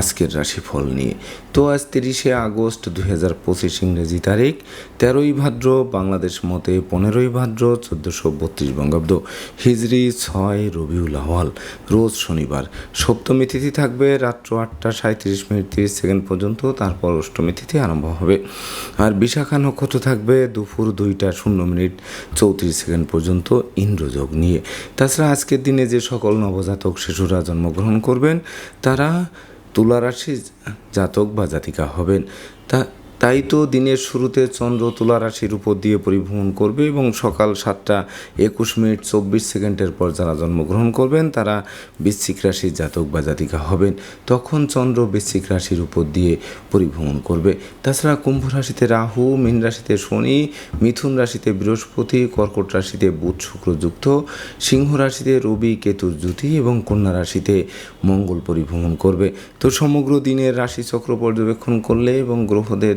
আজকের রাশিফল নিয়ে। তো আজ তিরিশে আগস্ট দুই হাজার পঁচিশ ইংরেজি তারিখ, তেরোই ভাদ্র বাংলাদেশ মতে পনেরোই ভাদ্র চোদ্দোশো বত্রিশ বঙ্গাব্দ। হিজরি ছয় রবিউল আহ্বাল রোজ শনিবার। সপ্তমী তিথি থাকবে রাত্র আটটা সাঁত্রিশ মিনিট তিরিশ সেকেন্ড পর্যন্ত, তারপর অষ্টমী তিথি আরম্ভ হবে। আর বিশাখা নক্ষত্র থাকবে দুপুর দুইটা শূন্য মিনিট চৌত্রিশ সেকেন্ড পর্যন্ত ইন্দ্রযোগ নিয়ে। তাছাড়া আজকের দিনে যে সকল নবজাতক শিশুরা জন্মগ্রহণ করবেন, তারা তুলা রাশি জাতক বা জাতিকা হবেন তা তাই তো দিনের শুরুতে চন্দ্র তুলা রাশির উপর দিয়ে পরিভ্রমণ করবে এবং সকাল সাতটা একুশ মিনিট চব্বিশ সেকেন্ডের পর যারা জন্মগ্রহণ করবেন, তারা বৃশ্চিক রাশির জাতক বা জাতিকা হবেন। তখন চন্দ্র বৃশ্চিক রাশির উপর দিয়ে পরিভ্রমণ করবে। তাছাড়া কুম্ভ রাশিতে রাহু, মীন রাশিতে শনি, মিথুন রাশিতে বৃহস্পতি, কর্কট রাশিতে বুধ শুক্র যুক্ত, সিংহ রাশিতে রবি কেতুর জ্যোতি এবং কন্যা রাশিতে মঙ্গল পরিভ্রমণ করবে। তো সমগ্র দিনের রাশিচক্র পর্যবেক্ষণ করলে এবং গ্রহদের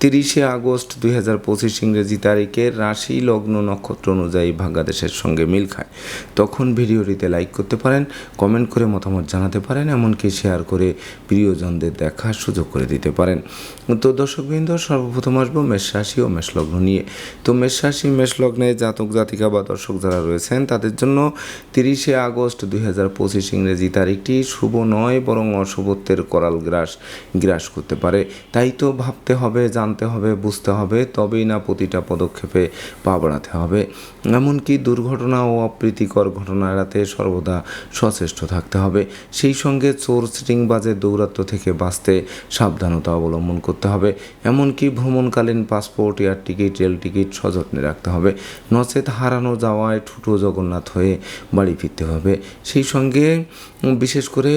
তিরিশে আগস্ট দুই হাজার পঁচিশ ইংরেজি তারিখে রাশি লগ্ন নক্ষত্র অনুযায়ী ভাগ্যাদেশের সঙ্গে মিল খায়। তখন ভিডিওটিতে লাইক করতে পারেন কমেন্ট করে মতামত জানাতে পারেন, এমনকি শেয়ার করে প্রিয়জনদের দেখার সুযোগ করে দিতে পারেন। তো দর্শকবৃন্দ, সর্বপ্রথম আসব মেষ রাশি ও মেষ লগ্ন নিয়ে। তো মেষ রাশি, মেষ লগ্নে জাতক, জাতিকা বা দর্শক যারা রয়েছেন, তাদের জন্য তিরিশে আগস্ট দুই হাজার পঁচিশ ইংরেজি তারিখটি শুভ নয়, বরং অশুভত্বের করাল গ্রাস গ্রাস করতে পারে। তাই তো ভাবতে হবে, জানতে হবে, বুঝতে হবে, তবেই না প্রতিটা পদক্ষেপে পা বাড়াতে হবে। এমনকি দুর্ঘটনা ও অপ্রীতিকর ঘটনা এড়াতে সর্বদা সচেষ্ট থাকতে হবে। সেই সঙ্গে চোর সিটিংবাজের দৌরাত্ম থেকে বাঁচতে সাবধানতা অবলম্বন করতে হবে। এমনকি ভ্রমণকালীন passport, air ticket, rail ticket সযত্নে রাখতে হবে। নচেত হারানো যাওয়ায় ঠুটো জগন্নাথ হয়ে বাড়ি ফিরতে হবে। সেই সঙ্গে বিশেষ করে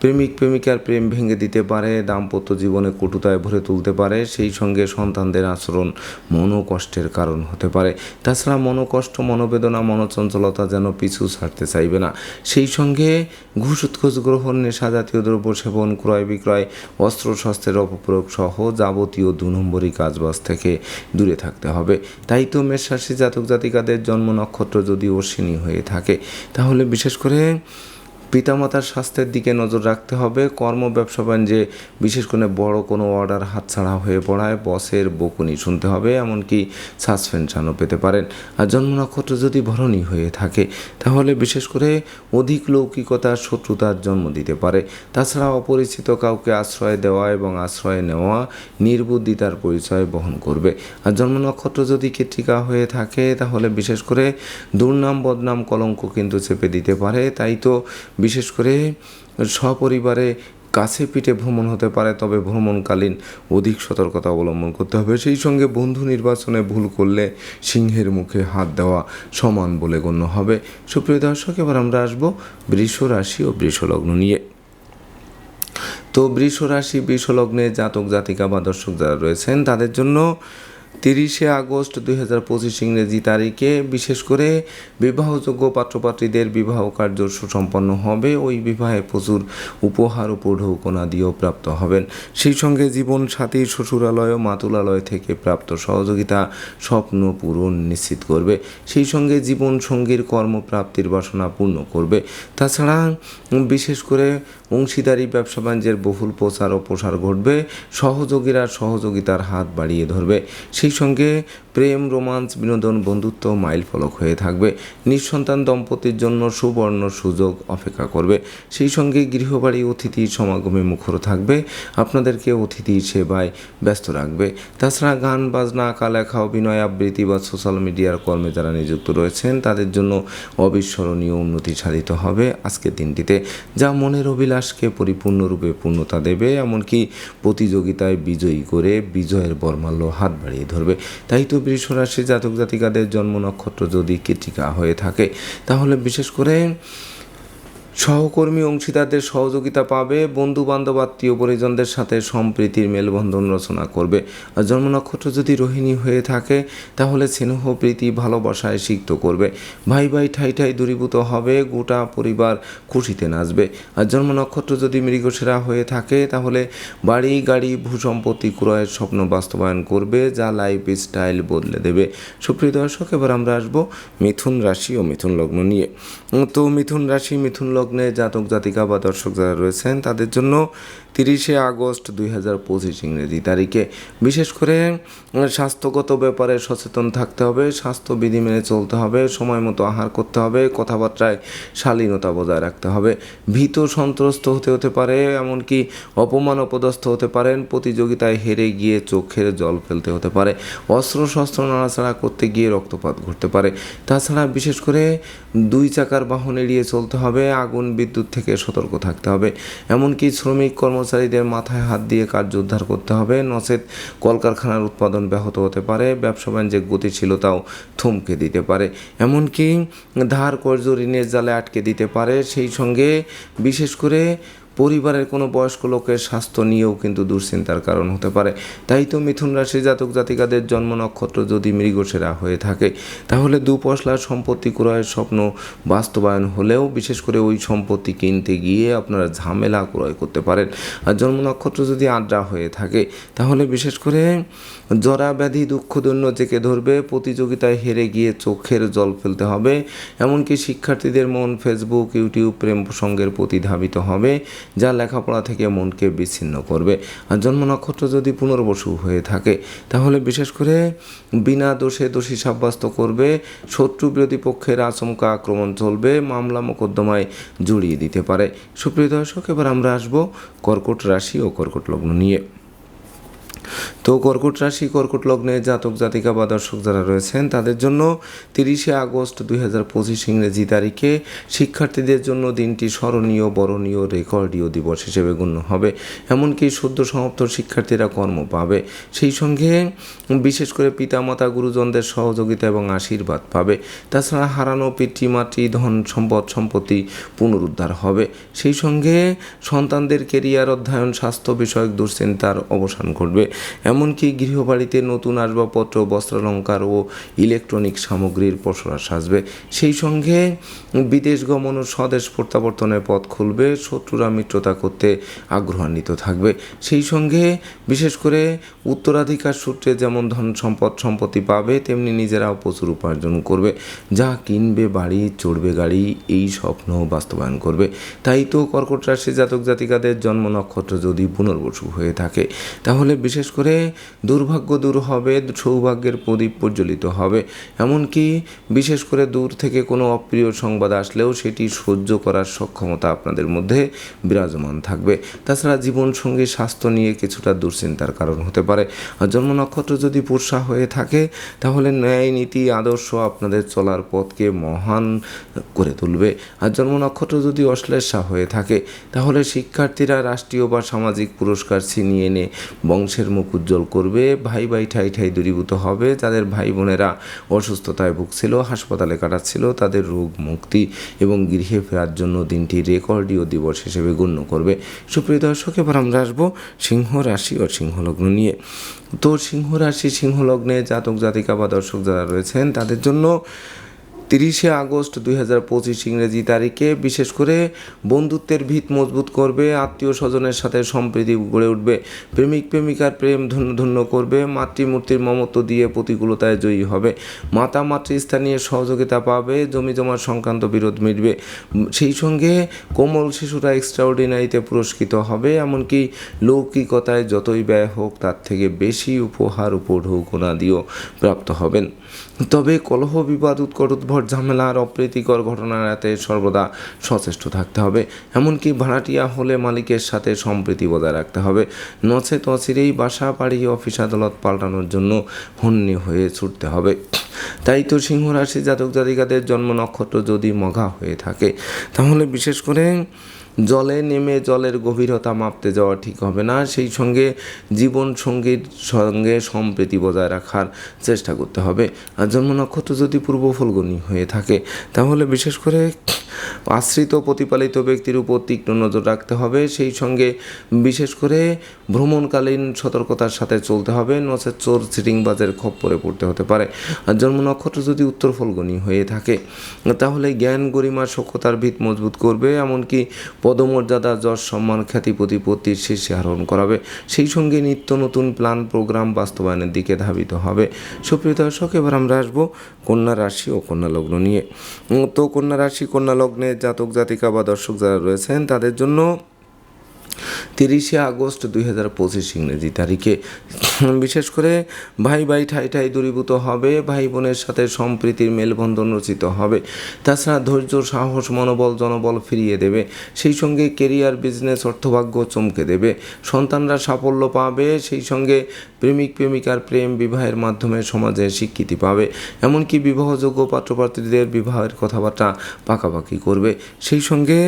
প্রেমিক প্রেমিকার প্রেম ভেঙে দিতে পারে, দাম্পত্য জীবনে কটুতায় ভরে তুলতে পারে, সেই সঙ্গে সন্তানদের আচরণ মনোকষ্টের কারণ হতে পারে। তাছাড়া মনোকষ্ট, মনোবেদনা, মনোচঞ্চলতা যেন পিছু ছাড়তে চাইবে না। সেই সঙ্গে ঘুষ গ্রহণ, নেশা জাতীয় দ্রব্য সেবন, ক্রয় বিক্রয়, অস্ত্র, শস্ত্রের অপপ্রয়োগ সহ যাবতীয় দু নম্বরী কাজবাজ থেকে দূরে থাকতে হবে। তাই তো মেষরাশি জাতক জাতিকাদের জন্ম নক্ষত্র যদি অশ্বিনী হয়ে থাকে, তাহলে বিশেষ করে পিতামাতার স্বাস্থ্যের দিকে নজর রাখতে হবে। কর্ম ব্যবসা বাণিজ্যে বিশেষ করে বড় কোনো অর্ডার হাতছাড়া হয়ে পড়ায় বসের বকুনি শুনতে হবে, এমনকি সাসপেনশনও পেতে পারেন। আর জন্ম নক্ষত্র যদি ভরণী হয়ে থাকে, তাহলে বিশেষ করে অধিক লৌকিকতার শত্রুতার জন্ম দিতে পারে। তাছাড়া অপরিচিত কাউকে আশ্রয় দেওয়া এবং আশ্রয় নেওয়া নির্বুদ্ধিতার পরিচয় বহন করবে। আর জন্ম নক্ষত্র যদি কৃত্রিকা হয়ে থাকে, তাহলে বিশেষ করে দুর্নাম বদনাম কলঙ্ক কিন্তু চেপে দিতে পারে। তাই তো বিশেষ করে সপরিবারে কাছে পিঠে ভ্রমণ হতে পারে, তবে ভ্রমণকালীন অধিক সতর্কতা অবলম্বন করতে হবে। সেই সঙ্গে বন্ধু নির্বাচনে ভুল করলে সিংহের মুখে হাত দেওয়া সমান বলে গণ্য হবে। সুপ্রিয় দর্শক, এবার আমরা আসব বৃষ রাশি ও বৃষলগ্ন নিয়ে। তো বৃষ রাশি বৃষলগ্নে জাতক জাতিকা বা দর্শক যারা রয়েছেন, তাদের জন্য তিরিশে আগস্ট দুই হাজার পঁচিশ ইংরেজি তারিখে বিশেষ করে বিবাহযোগ্য পাত্রপাত্রীদের বিবাহ কার্য সুসম্পন্ন হবে। ওই বিবাহে প্রচুর উপহার উপঢৌকনা দিয়েও প্রাপ্ত হবেন। সেই সঙ্গে জীবন সাথীর শ্বশুরালয় ও মাতুলালয় থেকে প্রাপ্ত সহযোগিতা স্বপ্ন পূরণ নিশ্চিত করবে। সেই সঙ্গে জীবন সঙ্গীর কর্মপ্রাপ্তির বাসনা পূর্ণ করবে। তাছাড়া বিশেষ করে অংশীদারি, ব্যবসা বাণিজ্যের বহুল প্রচার ও প্রসার ঘটবে। সহযোগীরা সহযোগিতার হাত বাড়িয়ে ধরবে। সেই সঙ্গে প্রেম, রোমান্স, বিনোদন, বন্ধুত্ব মাইল ফলক হয়ে থাকবে। নিঃসন্তান দম্পতির জন্য সুবর্ণ সুযোগ অপেক্ষা করবে। সেই সঙ্গে গৃহবাড়ি অতিথি সমাগমে মুখর থাকবে। আপনাদেরকে অতিথি সেবায় ব্যস্ত রাখবে। তাছাড়া গান, বাজনা আঁকা লেখা অভিনয়, আবৃত্তি বা সোশ্যাল মিডিয়ার কর্মে যারা নিযুক্ত রয়েছেন, তাদের জন্য অবিস্মরণীয় উন্নতি সাধিত হবে আজকের দিনটিতে। যা মনের অভিলাষকে পরিপূর্ণরূপে পূর্ণতা দেবে, এমনকি প্রতিযোগিতায় বিজয়ী করে বিজয়ের বর্মাল্য হাত বাড়িয়ে ধরবে। তাই তো বৃষরাশি জাতক জাতিকাদের জন্ম নক্ষত্র যদি কৃতিকা হয়ে থাকে, তাহলে বিশেষ করে সহকর্মী অংশীদারদের সহযোগিতা পাবে বন্ধু বান্ধব আত্মীয় পরিজনদের সাথে সম্প্রীতির মেলবন্ধন রচনা করবে। আর জন্ম নক্ষত্র যদি রোহিণী হয়ে থাকে, তাহলে স্নেহ, প্রীতি, ভালোবাসায় সিক্ত করবে। ভাই ভাই ঠাই ঠাই দূরীভূত হবে, গোটা পরিবার খুশিতে নাচবে। আর জন্ম নক্ষত্র যদি মৃগসেরা হয়ে থাকে, তাহলে বাড়ি, গাড়ি, ভূসম্পত্তি ক্রয়ের স্বপ্ন বাস্তবায়ন করবে, যা লাইফ স্টাইল বদলে দেবে। সুপ্রিয় দর্শক, এবার আমরা আসব মিথুন রাশি ও মিথুন লগ্ন নিয়ে। তো মিথুন রাশি, মিথুন লগ্নে জাতক, জাতিকা বা দর্শক যারা রয়েছেন, তাদের জন্য তিরিশে আগস্ট দুই হাজার পঁচিশ ইংরেজি তারিখে। বিশেষ করে স্বাস্থ্যগত ব্যাপারে সচেতন থাকতে হবে, স্বাস্থ্যবিধি মেনে চলতে হবে, সময় মতো আহার করতে হবে, কথাবার্তায় শালীনতা বজায় রাখতে হবে। ভীত সন্ত্রস্ত হতে হতে পারে, এমনকি অপমান অপদস্থ হতে পারেন, প্রতিযোগিতায় হেরে গিয়ে চোখের জল ফেলতে হতে পারে। অস্ত্র, শস্ত্র নাড়াচাড়া করতে গিয়ে রক্তপাত ঘটতে পারে। তাছাড়া বিশেষ করে দুই চাকার বাহন এড়িয়ে চলতে হবে আগুন, বিদ্যুৎ থেকে সতর্ক থাকতে হবে। এমনকি শ্রমিক কর্মচারীদের মাথায় হাত দিয়ে কার্য উদ্ধার করতে হবে। নচেত কলকারখানার উৎপাদন ব্যাহত হতে পারে। ব্যবসা বাণিজ্যের গতিশীলতাও থমকে দিতে পারে। এমনকি ধার কর্য ঋণের জালে আটকে দিতে পারে। সেই সঙ্গে বিশেষ করে পরিবারের কোনো বয়স্ক লোকের স্বাস্থ্য নিয়েও কিন্তু দুশ্চিন্তার কারণ হতে পারে। তাই তো মিথুন রাশি জাতক জাতিকাদের জন্ম নক্ষত্র যদি মৃগসেরা হয়ে থাকে, তাহলে দুপশলার সম্পত্তি ক্রয়ের স্বপ্ন বাস্তবায়ন হলেও বিশেষ করে ওই সম্পত্তি কিনতে গিয়ে আপনারা ঝামেলা ক্রয় করতে পারেন। আর জন্ম নক্ষত্র যদি আড্ডা হয়ে থাকে, তাহলে বিশেষ করে জরা ব্যাধি দুঃখদন্য জেকে ধরবে, প্রতিযোগিতায় হেরে গিয়ে চোখের জল ফেলতে হবে। এমনকি শিক্ষার্থীদের মন ফেসবুক ইউটিউব প্রেম প্রসঙ্গের প্রতি ধাবিত হবে। যা লেখাপড়া থেকে মনকে বিচ্ছিন্ন করবে। আর জন্ম নক্ষত্র যদি পুনর্বসু হয়ে থাকে, তাহলে বিশেষ করে বিনা দোষে দোষী সাব্যস্ত করবে, শত্রু বিরোধী পক্ষের আচমকা আক্রমণ চলবে, মামলা মোকদ্দমায় জড়িয়ে দিতে পারে। সুপ্রিয় দর্শক, এবার আমরা আসব কর্কট রাশি ও কর্কট লগ্ন নিয়ে। তো কর্কট রাশি, কর্কট লগ্নে জাতক, জাতিকা বা দর্শক যারা রয়েছেন, তাদের জন্য তিরিশে আগস্ট দুই হাজার পঁচিশ ইংরেজি তারিখে শিক্ষার্থীদের জন্য দিনটি স্মরণীয়, বরণীয়, রেকর্ডীয় দিবস হিসেবে গণ্য হবে। এমনকি সদ্য সমাপ্ত শিক্ষার্থীরা কর্ম পাবে। সেই সঙ্গে বিশেষ করে পিতামাতা, গুরুজনদের সহযোগিতা এবং আশীর্বাদ পাবে। তাছাড়া হারানো পিতৃমাতৃ, ধন সম্পদ, সম্পত্তি পুনরুদ্ধার হবে। সেই সঙ্গে সন্তানদের কেরিয়ার অধ্যয়ন, স্বাস্থ্য বিষয়ক দুশ্চিন্তার অবসান ঘটবে। এমনকি গৃহবাড়িতে নতুন আসবাবপত্র, বস্ত্রালঙ্কার ও ইলেকট্রনিক সামগ্রীর পসরা সাজবে। সেই সঙ্গে বিদেশ গমন ও স্বদেশ প্রত্যাবর্তনের পথ খুলবে, শত্রুরা মিত্রতা করতে আগ্রহান্বিত থাকবে। সেই সঙ্গে বিশেষ করে উত্তরাধিকার সূত্রে যেমন ধন সম্পদ সম্পত্তি পাবে, তেমনি নিজেরাও প্রচুর উপার্জন করবে। যা কিনবে, বাড়ি, চড়বে গাড়ি, এই স্বপ্ন বাস্তবায়ন করবে। তাই তো কর্কট রাশি জাতক জাতিকাদের জন্ম নক্ষত্র যদি পুনর্বসু হয়ে থাকে, তাহলে বিশেষ করে দুর্ভাগ্য দূর হবে, সৌভাগ্যের প্রদীপ প্রজ্বলিত হবে। এমনকি বিশেষ করে দূর থেকে কোনো অপ্রিয় সংবাদ আসলেও সেটি সহ্য করার সক্ষমতা আপনাদের মধ্যে বিরাজমান থাকবে। তাছাড়া জীবনসঙ্গী স্বাস্থ্য নিয়ে কিছুটা দুশ্চিন্তার কারণ হতে পারে। আর জন্ম নক্ষত্র যদি পুরসা হয়ে থাকে, তাহলে ন্যায় নীতি, আদর্শ আপনাদের চলার পথকে মহান করে তুলবে। আর জন্ম নক্ষত্র যদি অশ্লেষা হয়ে থাকে, তাহলে শিক্ষার্থীরা রাষ্ট্রীয় বা সামাজিক পুরস্কার ছিনিয়ে এনে বংশের মুখ উজ্জ্বল করবে, ভাই ভাই ঠাই ঠাই দূরীভূত হবে তাদের ভাই বোনেরা অসুস্থতায় ভুগছিল, হাসপাতালে কাটাচ্ছিল, তাদের রোগ মুক্তি এবং গৃহে ফেরার জন্য দিনটি রেকর্ডীয় দিবস হিসেবে গণ্য করবে। সুপ্রিয় দর্শক, এবার আমরা আসব সিংহ রাশি ও সিংহ লগ্ন নিয়ে। তো সিংহ রাশি সিংহ লগ্নে জাতক জাতিকা বা দর্শক যারা রয়েছেন, তাদের জন্য তিরিশে আগস্ট দুই হাজার পঁচিশ ইংরেজি তারিখে বিশেষ করে বন্ধুত্বের ভিত মজবুত করবে, আত্মীয় স্বজনের সাথে সম্প্রীতি গড়ে উঠবে, প্রেমিক প্রেমিকার প্রেম ধন্য ধন্য করবে, মাতৃমূর্তির মমত্ব দিয়ে প্রতিকূলতায় জয়ী হবে, মাতা মাতৃস্থানীয় সহযোগিতা পাবে, জমি জমা সংক্রান্ত বিরোধ মিটবে। সেই সঙ্গে কোমল শিশুরা এক্সট্রাঅর্ডিনারিতে পুরস্কৃত হবে, এমনকি লৌকিকতায় যতই ব্যয় হোক তার থেকে বেশি উপহার উপ উপঢৌকনা দিয়েও প্রাপ্ত হবেন। তবে কলহ, বিবাদ, উৎকট, উদ্ভট, ঝামেলা আর অপ্রীতিকর ঘটনা এড়াতে সর্বদা সচেষ্ট থাকতে হবে। এমনকি ভাড়াটিয়া হলে মালিকের সাথে সম্প্রীতি বজায় রাখতে হবে। নচে অচিরেই বাসা, বাড়ি, অফিস, আদালত পাল্টানোর জন্য হন্যে হয়ে ছুটতে হবে। তাই তো সিংহ রাশি জাতক জাতিকাদের জন্ম নক্ষত্র যদি মঘা হয়ে থাকে, তাহলে বিশেষ করে জলে নেমে জলের গভীরতা মাপতে যাওয়া ঠিক হবে না। সেই সঙ্গে জীবন সঙ্গীর সঙ্গে সম্প্রীতি বজায় রাখার চেষ্টা করতে হবে। আর জন্ম নক্ষত্র যদি পূর্ব ফলগুনি হয়ে থাকে, তাহলে বিশেষ করে আশ্রিত প্রতিপালিত ব্যক্তির উপর তীক্ষ্ণ নজর রাখতে হবে। সেই সঙ্গে বিশেষ করে ভ্রমণকালীন সতর্কতার সাথে চলতে হবে। নচেত চোর সিটিংবাজের খপ্পরে পড়তে হতে পারে। আর জন্ম নক্ষত্র যদি উত্তর ফলগুনি হয়ে থাকে, তাহলে জ্ঞান গরিমা সক্ষতার ভিত মজবুত করবে। এমনকি পদমর্যাদা যশ সম্মান খ্যাতি প্রতিপত্তির শীর্ষে আরোহণ করাবে। সেই সঙ্গে নিত্য নতুন প্ল্যান, প্রোগ্রাম বাস্তবায়নের দিকে ধাবিত হবে। সুপ্রিয় দর্শক, এবার আমরা আসব কন্যা রাশি ও কন্যা লগ্ন নিয়ে। তো কন্যা রাশি, কন্যা লগ্নে জাতক জাতিকা বা দর্শক যারা রয়েছেন, তাদের জন্য তিরিশে আগস্ট দুই হাজার পঁচিশ ইংরেজি তারিখে। বিশেষ করে ভাই ভাই ঠাই ঠাই দূরীভূত হবে, ভাই বোনের সাথে সম্প্রীতির মেলবন্ধন রচিত হবে। তাছাড়া ধৈর্য, সাহস, মনোবল, জনবল ফিরিয়ে দেবে। সেই সঙ্গে কেরিয়ার, বিজনেস, অর্থভাগ্য চমকে দেবে। সন্তানরা সাফল্য পাবে, সেই সঙ্গে প্রেমিক, প্রেমিকার প্রেম বিবাহের মাধ্যমে সমাজে স্বীকৃতি পাবে। এমনকি বিবাহযোগ্য পাত্রপাত্রীদের বিবাহের কথাবার্তা পাকাপাকি করবে। সেই সঙ্গে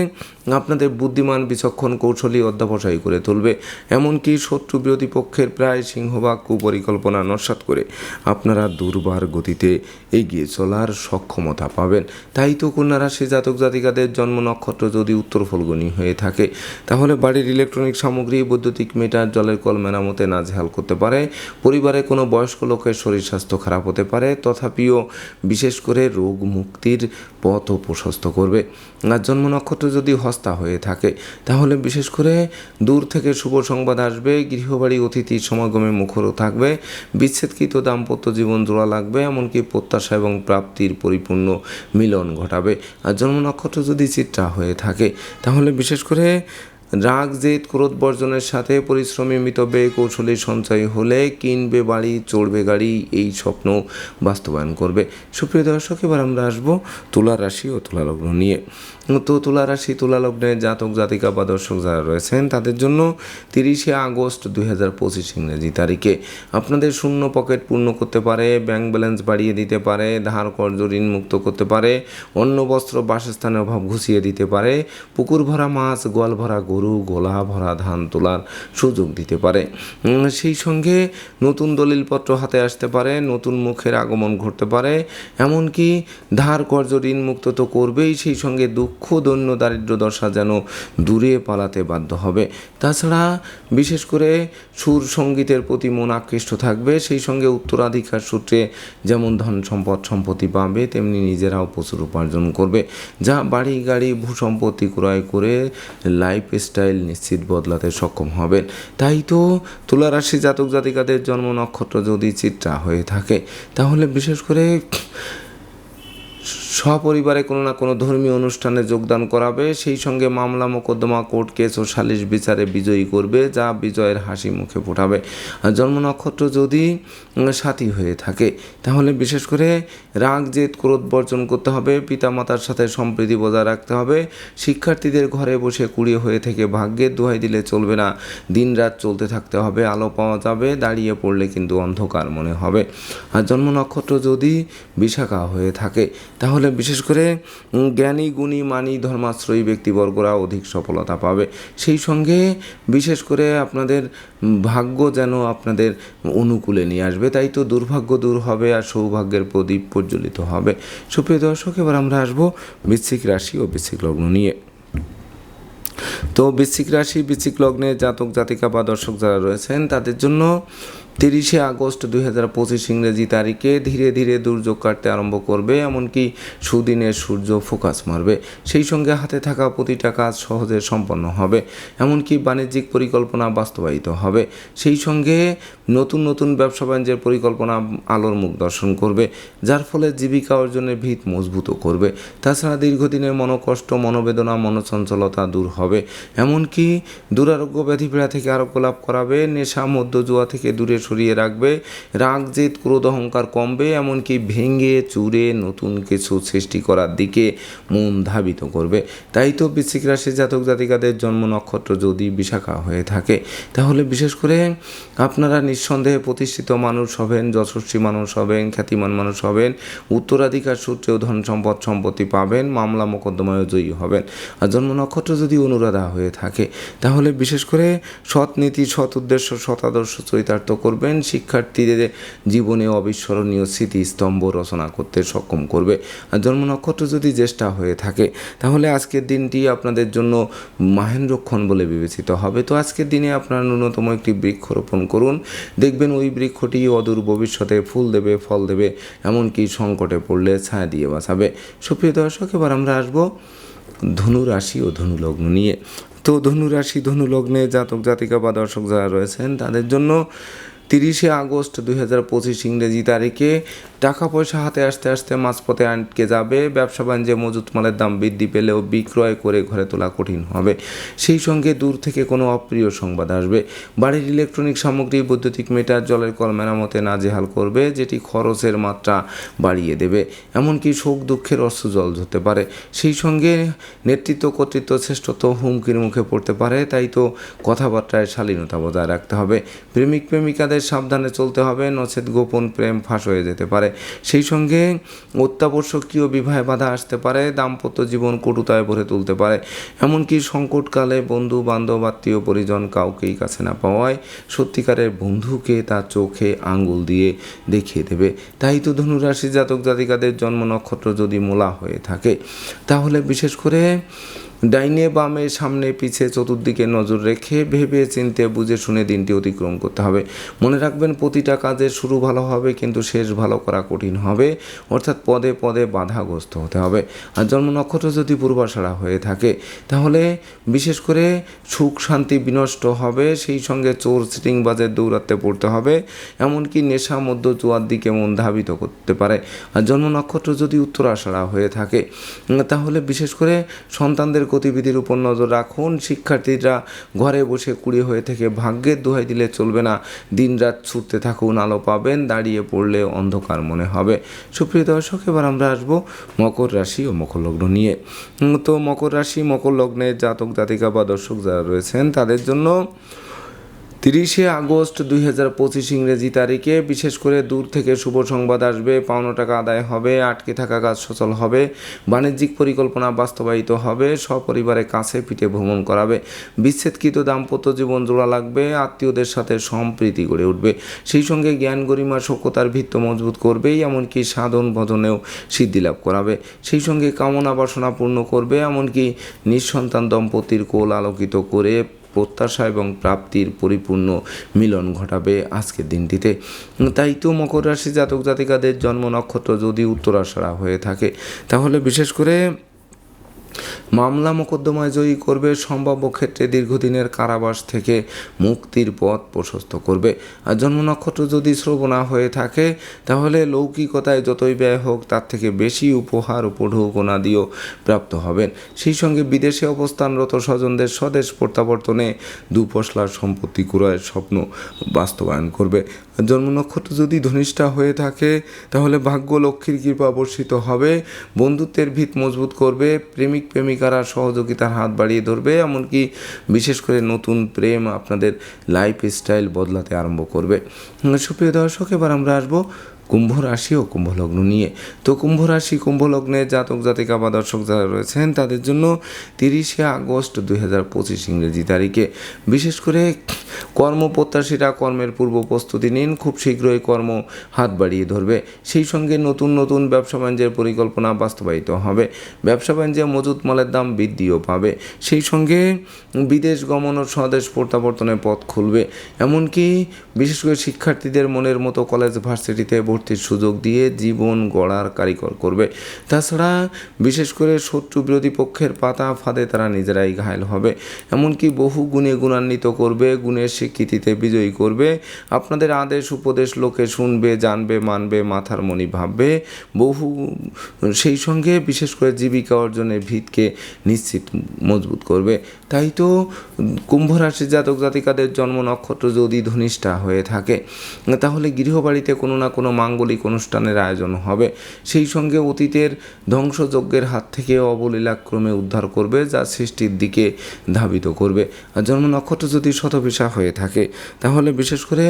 আপনাদের বুদ্ধিমান, বিচক্ষণ, কৌশলী অধ্যাবসায়ী করে তুলবে। এমনকি শত্রু বিরোধী পক্ষের প্রায় সিংহভাগ কুপরিকল্পনা নস্বাত করে আপনারা দুর্বার গতিতে এগিয়ে চলার সক্ষমতা পাবেন। তাই তো কন্যা রাশি জাতক জাতিকাদের জন্ম নক্ষত্র যদি উত্তর ফলগুনি হয়ে থাকে, তাহলে বাড়ির ইলেকট্রনিক সামগ্রী, বৈদ্যুতিক মিটার, জলের কল মেরামতে না নাজেহাল করতে পারে। পরিবারে কোনো বয়স্ক লোকের শরীর স্বাস্থ্য খারাপ হতে পারে, তথাপিও বিশেষ করে রোগ মুক্তির পথও প্রশস্ত করবে। আর জন্ম নক্ষত্র যদি হস্তা হয়ে থাকে, তাহলে বিশেষ করে দূর থেকে শুভ সংবাদ আসবে, গৃহবাড়ি অতিথির সমাগমে মুখরও থাকবে, বিচ্ছেদকৃত দাম্পত্য জীবন জোড়া লাগবে, এমনকি প্রত্যাশা এবং প্রাপ্তির পরিপূর্ণ মিলন ঘটাবে। আর জন্ম নক্ষত্র যদি চিত্রা হয়ে থাকে, তাহলে বিশেষ করে রাগ, জেদ, ক্রোধ বর্জনের সাথে পরিশ্রমী মিতব্যে কৌশলী সঞ্চয় হলে কিনবে বাড়ি, চড়বে গাড়ি, এই স্বপ্ন বাস্তবায়ন করবে। সুপ্রিয় দর্শক, এবার আমরা আসব তুলা রাশি ও তুলা লগ্ন নিয়ে। তো তুলা রাশি, তুলা লগ্নে জাতক, জাতিকা বা দর্শক যারা রয়েছেন, তাদের জন্য তিরিশে আগস্ট দুই হাজার পঁচিশ ইংরেজি তারিখে। আপনাদের শূন্য পকেট পূর্ণ করতে পারে, ব্যাংক ব্যালেন্স বাড়িয়ে দিতে পারে, ধার, কর্জ, ঋণ মুক্ত করতে পারে অন্য বস্ত্র, বাসস্থানের অভাব ঘুষিয়ে দিতে পারে, পুকুর ভরা মাছ, গোয়াল ভরা গরু, গোলা ভরা ধান তোলার সুযোগ দিতে পারে। সেই সঙ্গে নতুন দলিলপত্র হাতে আসতে পারে, নতুন মুখের আগমন ঘটতে পারে, এমনকি ধার, কর্জ, ঋণ মুক্ত তো করবেই, সেই সঙ্গে দুঃখ দৈন্য দারিদ্র দশা যেন দূরে পালাতে বাধ্য হবে। তাছাড়া বিশেষ করে সুর সঙ্গীতের প্রতি মন আকৃষ্ট থাকবে। সেই সঙ্গে উত্তরাধিকার সূত্রে যেমন ধন সম্পদ সম্পত্তি পাবে, তেমনি নিজেরাও প্রচুর উপার্জন করবে। যা বাড়ি, গাড়ি ভূসম্পত্তি ক্রয় করে লাইফ স্টাইল নিশ্চিত বদলাতে সক্ষম হবেন। তাই তো তুলা রাশি জাতক জাতিকাদের জন্ম নক্ষত্র যদি চিত্রা হয়ে থাকে, তাহলে বিশেষ করে সপরিবারে কোনো না কোনো ধর্মীয় অনুষ্ঠানে যোগদান করাবে। সেই সঙ্গে মামলা মোকদ্দমা কোর্ট কেস ও সালিশ বিচারে বিজয়ী করবে, যা বিজয়ের হাসি মুখে ফোটাবে। জন্ম নক্ষত্র যদি সাথী হয়ে থাকে, তাহলে বিশেষ করে রাগ, জেদ, ক্রোধ বর্জন করতে হবে, পিতামাতার সাথে সম্প্রীতি বজায় রাখতে হবে। শিক্ষার্থীদের ঘরে বসে কুড়িয়ে হয়ে থেকে ভাগ্যের দোহাই দিলে চলবে না। দিনরাত চলতে থাকতে হবে, আলো পাওয়া যাবে, দাঁড়িয়ে পড়লে কিন্তু অন্ধকার মনে হবে। আর জন্ম নক্ষত্র যদি বিশাখা হয়ে থাকে তাহলে বিশেষ করে জ্ঞানী, গুণী, মানি, ধর্মাশ্রয়ী ব্যক্তিবর্গরা অধিক সফলতা পাবে। সেই সঙ্গে বিশেষ করে আপনাদের ভাগ্য যেন আপনাদের অনুকূলে নিয়ে আসবে। তাই তো দুর্ভাগ্য দূর হবে আর সৌভাগ্যের প্রদীপ প্রজ্বলিত হবে। সুপ্রিয় দর্শক, এবার আমরা আসব বৃশ্চিক রাশি ও বৃশ্চিক লগ্ন নিয়ে। তো বৃশ্চিক রাশি, বৃশ্চিক লগ্নে জাতক, জাতিকা বা দর্শক যারা রয়েছেন, তাদের জন্য তিরিশে আগস্ট দুই হাজার পঁচিশ ইংরেজি তারিখে ধীরে ধীরে দুর্যোগ কাটতে আরম্ভ করবে, এমনকি সুদিনের সূর্য ফোকাস মারবে। সেই সঙ্গে হাতে থাকা প্রতিটা কাজ সহজে সম্পন্ন হবে, এমনকি বাণিজ্যিক পরিকল্পনা বাস্তবায়িত হবে। সেই সঙ্গে নতুন নতুন ব্যবসা বাণিজ্যের পরিকল্পনা আলোর মুখ দর্শন করবে, যার ফলে জীবিকা অর্জনের ভিত মজবুত করবে। তাছাড়া দীর্ঘদিনের মনোকষ্ট, মনোবেদনা, মনোচঞ্চলতা দূর হবে, এমনকি দুরারোগ্য ব্যাধিপীড়া থেকে আরোগ্য লাভ করাবে, নেশা মধ্য জুয়া থেকে দূরে সরিয়ে রাখবে। রাগ, জেদ, ক্রোধ, অহংকার কমবে, এমনকি ভেঙে, চুরে নতুন কিছু সৃষ্টি করার দিকে মন ধাবিত করবে। তাই তো বৃশ্চিক রাশির জাতক জাতিকাদের জন্ম নক্ষত্র যদি বিশাখা হয়ে থাকে, তাহলে বিশেষ করে আপনারা নিঃসন্দেহে প্রতিষ্ঠিত মানুষ হবেন, যশস্বী মানুষ হবেন, খ্যাতিমান মানুষ হবেন, উত্তরাধিকার সূত্রেও ধন সম্পদ সম্পত্তি পাবেন, মামলা মোকদ্দমায় জয়ী হবেন। আর জন্ম নক্ষত্র যদি অনুরাধা হয়ে থাকে, তাহলে বিশেষ করে সৎ নীতি, সৎ উদ্দেশ্য, সৎ আদর্শ, চরিতার্থ করবেন, শিক্ষার্থীদের জীবনে অবিস্মরণীয় স্মৃতিস্তম্ভ রচনা করতে সক্ষম করবে। আর জন্ম নক্ষত্র যদি জ্যেষ্ঠা হয়ে থাকে, তাহলে আজকের দিনটি আপনাদের জন্য মাহেন্দ্রক্ষণ বলে বিবেচিত হবে। তো আজকের দিনে আপনারা ন্যূনতম একটি বৃক্ষ রোপণ করুন। দেখবেন ওই বৃক্ষটি অদূর ভবিষ্যতে ফুল দেবে, ফল দেবে, এমনকি সংকটে পড়লে ছায়া দিয়ে বাঁচাবে। সুপ্রিয় দর্শক, এবার আমরা আসব ধনু রাশি ও ধনু লগ্ন নিয়ে। তো ধনু রাশি, ধনু লগ্নে জাতক জাতিকা বা দর্শক যারা রয়েছেন, তাদের জন্য তিরিশে আগস্ট দুই হাজার পঁচিশ ইংরেজি তারিখে টাকা পয়সা হাতে আসতে আসতে মাঝপথে আটকে যাবে। ব্যবসা বাণিজ্যে মজুত মালের দাম বৃদ্ধি পেলেও বিক্রয় করে ঘরে তোলা কঠিন হবে। সেই সঙ্গে দূর থেকে কোনো অপ্রিয় সংবাদ আসবে। বাড়ির ইলেকট্রনিক সামগ্রী, বৈদ্যুতিক মিটার, জলের কল মেরামতে নাজেহাল করবে, যেটি খরচের মাত্রা বাড়িয়ে দেবে। এমনকি শোক দুঃখের অস্ত্র জল ধরতে পারে। সেই সঙ্গে নেতৃত্ব, কর্তৃত্ব, শ্রেষ্ঠত্ব হুমকির মুখে পড়তে পারে। তাই তো কথাবার্তায় শালীনতা বজায় রাখতে হবে। প্রেমিক প্রেমিকাদের সাবধানে চলতে হবে নচেত গোপন প্রেম ফাঁস হয়ে যেতে পারে। সেই সঙ্গে অত্যাবশ্যকীয় বিবাহে বাধা আসতে পারে, দাম্পত্য জীবন কটুতায় ভরে তুলতে পারে। এমনকি সংকটকালে বন্ধু, বান্ধব, আত্মীয়, পরিজন কাউকেই কাছে না পাওয়ায় সত্যিকারের বন্ধুকে তার চোখে আঙ্গুল দিয়ে দেখিয়ে দেবে। তাই তো ধনুরাশি জাতক জাতিকাদের জন্ম নক্ষত্র যদি মোলা হয়ে থাকে, তাহলে বিশেষ করে ডাইনে বামে সামনে পিছে চতুর্দিকে নজর রেখে ভেবে চিনতে বুঝে শুনে দিনটি অতিক্রম করতে হবে। মনে রাখবেন, প্রতিটা কাজের শুরু ভালো হবে, কিন্তু শেষ ভালো করা কঠিন হবে। অর্থাৎ পদে পদে বাধাগ্রস্ত হতে হবে। আর জন্ম নক্ষত্র যদি পূর্বাশারা হয়ে থাকে, তাহলে বিশেষ করে সুখ, শান্তি বিনষ্ট হবে, সেই সঙ্গে চোর, সিটিংবাজের দৌরাত্মে পড়তে হবে। এমনকি নেশা মধ্য জুয়ার দিকে মন ধাবিত করতে পারে। আর জন্ম নক্ষত্র যদি উত্তরাশারা হয়ে থাকে, তাহলে বিশেষ করে সন্তানদের গতিবিধির উপর নজর রাখুন। শিক্ষার্থীরা ঘরে বসে কুড়ি হয়ে থেকে ভাগ্যের দোহাই দিলে চলবে না। দিন রাত ছুটতে থাকুন, আলো পাবেন, দাঁড়িয়ে পড়লে অন্ধকার মনে হবে। সুপ্রিয় দর্শক, এবার আমরা আসব মকর রাশি ও মকর লগ্ন নিয়ে। তো মকর রাশি, মকর লগ্নের জাতক জাতিকা বা দর্শক যারা রয়েছেন, তাদের জন্য তিরিশে আগস্ট দুই হাজার পঁচিশ ইংরেজি তারিখে, বিশেষ করে দূর থেকে শুভ সংবাদ আসবে, পাওনা টাকা আদায় হবে, আটকে থাকা কাজ সচল হবে, বাণিজ্যিক পরিকল্পনা বাস্তবায়িত হবে, সপরিবারে কাছে পিঠে ভ্রমণ করাবে, বিচ্ছেদকৃত দাম্পত্য জীবন জোড়া লাগবে, আত্মীয়দের সাথে সম্প্রীতি গড়ে উঠবে। সেই সঙ্গে জ্ঞান গরিমা সক্ষতার ভিত্ত মজবুত করবেই, এমনকি সাধন ভজনেও সিদ্ধি লাভ করাবে। সেই সঙ্গে কামনা বাসনা পূর্ণ করবে, এমনকি নিঃসন্তান দম্পতির কোল আলোকিত করে প্রত্যাশা এবং প্রাপ্তির পরিপূর্ণ মিলন ঘটাবে আজকের দিনটিতে। তাই তো মকর রাশি জাতক জাতিকাদের জন্ম নক্ষত্র যদি উত্তরাশরা হয়ে থাকে, তাহলে বিশেষ করে মামলা মোকদ্দমায় জয়ী করবে সম্ভাব্য ক্ষেত্রে দীর্ঘদিনের কারাবাস থেকে মুক্তির পথ প্রশস্ত করবে। আর জন্ম নক্ষত্র যদি শ্রবণা হয়ে থাকে, তাহলে লৌকিকতায় যতই ব্যয় হোক, তার থেকে বেশি উপহার উপঢৌকনা দিয়েও প্রাপ্ত হবেন। সেই সঙ্গে বিদেশে অবস্থানরত স্বজনদের স্বদেশ প্রত্যাবর্তনে দুপশলার সম্পত্তি ক্রয়ের স্বপ্ন বাস্তবায়ন করবে। জন্ম নক্ষত্র যদি ধনিষ্ঠা হয়ে থাকে, তাহলে ভাগ্য লক্ষ্মীর কৃপা বর্ষিত হবে। বন্ধুত্বের ভিত মজবুত করবে। প্রেমিক প্রেমিকারা সহযোগিতার হাত বাড়িয়ে ধরবে, এমনকি বিশেষ করে নতুন প্রেম আপনাদের লাইফ স্টাইল বদলাতে আরম্ভ করবে। সুপ্রিয় দর্শক, এবার আমরা আসব কুম্ভ রাশি ও কুম্ভ লগ্ন নিয়ে। তো কুম্ভ রাশি, কুম্ভ লগ্নে জাতক, জাতিকা বা দর্শক যারা রয়েছেন, তাদের জন্য তিরিশে আগস্ট দুই হাজার পঁচিশ ইংরেজি তারিখে। বিশেষ করে কর্মপ্রত্যাশীরা কর্মের পূর্ব প্রস্তুতি নিন, খুব শীঘ্রই কর্ম হাত বাড়িয়ে ধরবে। সেই সঙ্গে নতুন নতুন ব্যবসা বাণিজ্যের পরিকল্পনা বাস্তবায়িত হবে। ব্যবসা বাণিজ্যে মজুত মালের দাম বৃদ্ধিও পাবে। সেই সঙ্গে বিদেশ গমন ও স্বদেশ প্রত্যাবর্তনের পথ খুলবে। এমনকি বিশেষ করে শিক্ষার্থীদের মনের মতো কলেজ, ভার্সিটিতে ভর্তির সুযোগ দিয়ে জীবন গড়ার কারিগর করবে। তাছাড়া বিশেষ করে শত্রু বিরোধী পক্ষের পাতা ফাঁদে তারা নিজেরাই ঘায়ল হবে। এমনকি বহু গুণে গুণান্বিত করবে, গুণের স্বীকৃতিতে বিজয়ী করবে। আপনাদের আদেশ, উপদেশ, লোকে শুনবে, জানবে, মানবে, মাথার মনি ভাববে। বহু, সেই সঙ্গে বিশেষ করে জীবিকা অর্জনের ভিতকে নিশ্চিত মজবুত করবে। তাই তো কুম্ভ রাশির জাতক জাতিকাদের জন্ম নক্ষত্র যদি ধনিষ্ঠা হয়ে থাকে, তাহলে গৃহবাড়িতে কোনো না কোনো মাঙ্গলিক অনুষ্ঠানের আয়োজন হবে। সেই সঙ্গে অতীতের ধ্বংসযজ্ঞের হাত থেকে অবলীলাক্রমে উদ্ধার করবে, যা সৃষ্টির দিকে ধাবিত করবে। আর জন্ম নক্ষত্র যদি শতভিসা হয়ে থাকে, তাহলে বিশেষ করে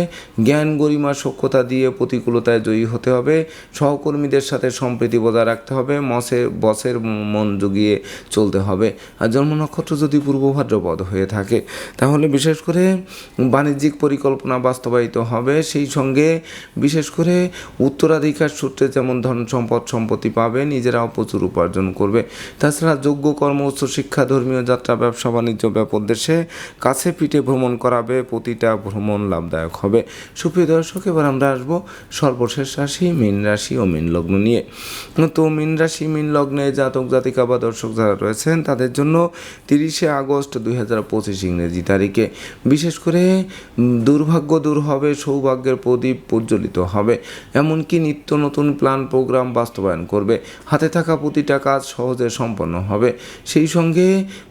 জ্ঞান, গরিমা সক্ষতা দিয়ে প্রতিকূলতায় জয়ী হতে হবে। সহকর্মীদের সাথে সম্প্রীতি বজায় রাখতে হবে মসের বসের মন জুগিয়ে চলতে হবে। আর জন্ম নক্ষত্র যদি পূর্ব ভাদ্রপদ হয়ে থাকে, তাহলে বিশেষ করে বাণিজ্যিক পরিকল্পনা বাস্তবায়িত হবে। সেই সঙ্গে বিশেষ করে উত্তরাধিকার সূত্রে যেমন ধন সম্পদ, সম্পত্তি পাবে, নিজেরাও প্রচুর উপার্জন করবে। তাছাড়া যোগ্য কর্ম উচ্চ শিক্ষা, ধর্মীয় যাত্রা, ব্যবসা, বাণিজ্য ব্যাপক দেশে কাছে পিঠে ভ্রমণ করাবে, প্রতিটা ভ্রমণ লাভদায়ক হবে। সুপ্রিয় দর্শক, এবার আমরা আসব সর্বশেষ রাশি, মীন রাশি ও মীন লগ্ন নিয়ে। তো মীন রাশি, মীন লগ্নে জাতক, জাতিকা বা দর্শক যারা রয়েছেন, তাদের জন্য তিরিশে আগস্ট দুই হাজার পঁচিশ ইংরেজি তারিখে। বিশেষ করে দুর্ভাগ্য দূর হবে, সৌভাগ্যের প্রদীপ প্রজ্বলিত হবে। এমনকি নিত্য নতুন প্ল্যান প্রোগ্রাম বাস্তবায়ন করবে। হাতে থাকা প্রতিটা কাজ সহজে সম্পন্ন হবে। সেই সঙ্গে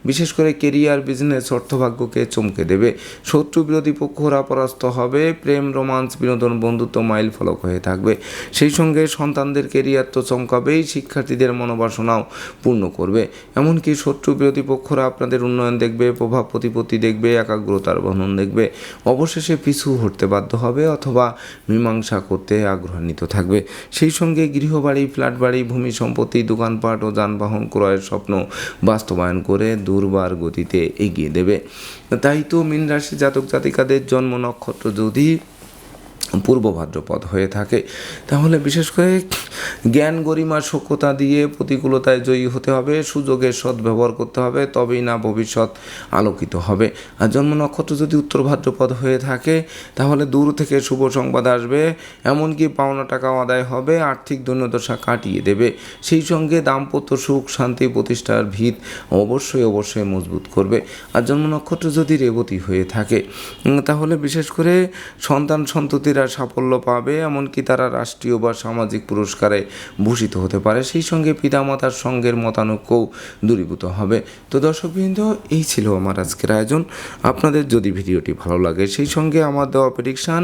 বিশেষ করে কেরিয়ার বিজনেস অর্থভাগ্যকে চমকে দেবে। শত্রু বিরোধী পক্ষরা পরাস্ত হবে। প্রেম রোমান্স বিনোদন, বন্ধুত্ব মাইল ফলক হয়ে থাকবে। সেই সঙ্গে সন্তানদের কেরিয়ার তো চমকাবেই, শিক্ষার্থীদের মনোবাসনাও পূর্ণ করবে। এমনকি শত্রু বিরোধী পক্ষরা আপনাদের উন্নয়ন দেখবে, প্রভাব প্রতিপত্তি দেখবে, একাগ্রতার বর্ণন দেখবে। অবশেষে পিছু হটতে বাধ্য হবে অথবা মীমাংসা করতে আগ্রহান্বিত থাকবে। সেই সঙ্গে গৃহবাড়ি ফ্ল্যাট বাড়ি ভূমি সম্পত্তি, দোকানপাট ও যানবাহন ক্রয়ের স্বপ্ন বাস্তবায়ন করে দুর্বার গতিতে এগিয়ে দেবে। তাই তো মীন রাশি জাতক জাতিকাদের জন্ম নক্ষত্র যদি পূর্ব ভাদ্রপদ হয়ে থাকে। তাহলে বিশেষ করে জ্ঞান গরিমা সক্ষতা দিয়ে প্রতিকূলতায় জয়ী হতে হবে, সুযোগের সৎ সদ্ব্যবহার করতে হবে, তবেই না ভবিষ্যৎ আলোকিত হবে। আর জন্ম নক্ষত্র যদি উত্তর ভাদ্রপদ হয়ে থাকে, তাহলে দূর থেকে শুভ সংবাদ আসবে, এমনকি পাওনা টাকাও আদায় হবে, আর্থিক দৈন্যদশা কাটিয়ে দেবে। সেই সঙ্গে দাম্পত্য সুখ, শান্তি প্রতিষ্ঠার ভিত অবশ্যই অবশ্যই মজবুত করবে। আর জন্ম নক্ষত্র যদি রেবতী হয়ে থাকে তাহলে বিশেষ করে সন্তান সন্ততিরা সাফল্য পাবে, এমনকি তারা রাষ্ট্রীয় বা সামাজিক পুরস্কারে ভূষিত হতে পারে। সেই সঙ্গে পিতামাতার সঙ্গের মতানৈক্যও দূরীভূত হবে। তো দর্শকবৃন্দ, এই ছিল আমার আজকের আয়োজন। আপনাদের যদি ভিডিওটি ভালো লাগে, সেই সঙ্গে আমার দেওয়া প্রেডিকশান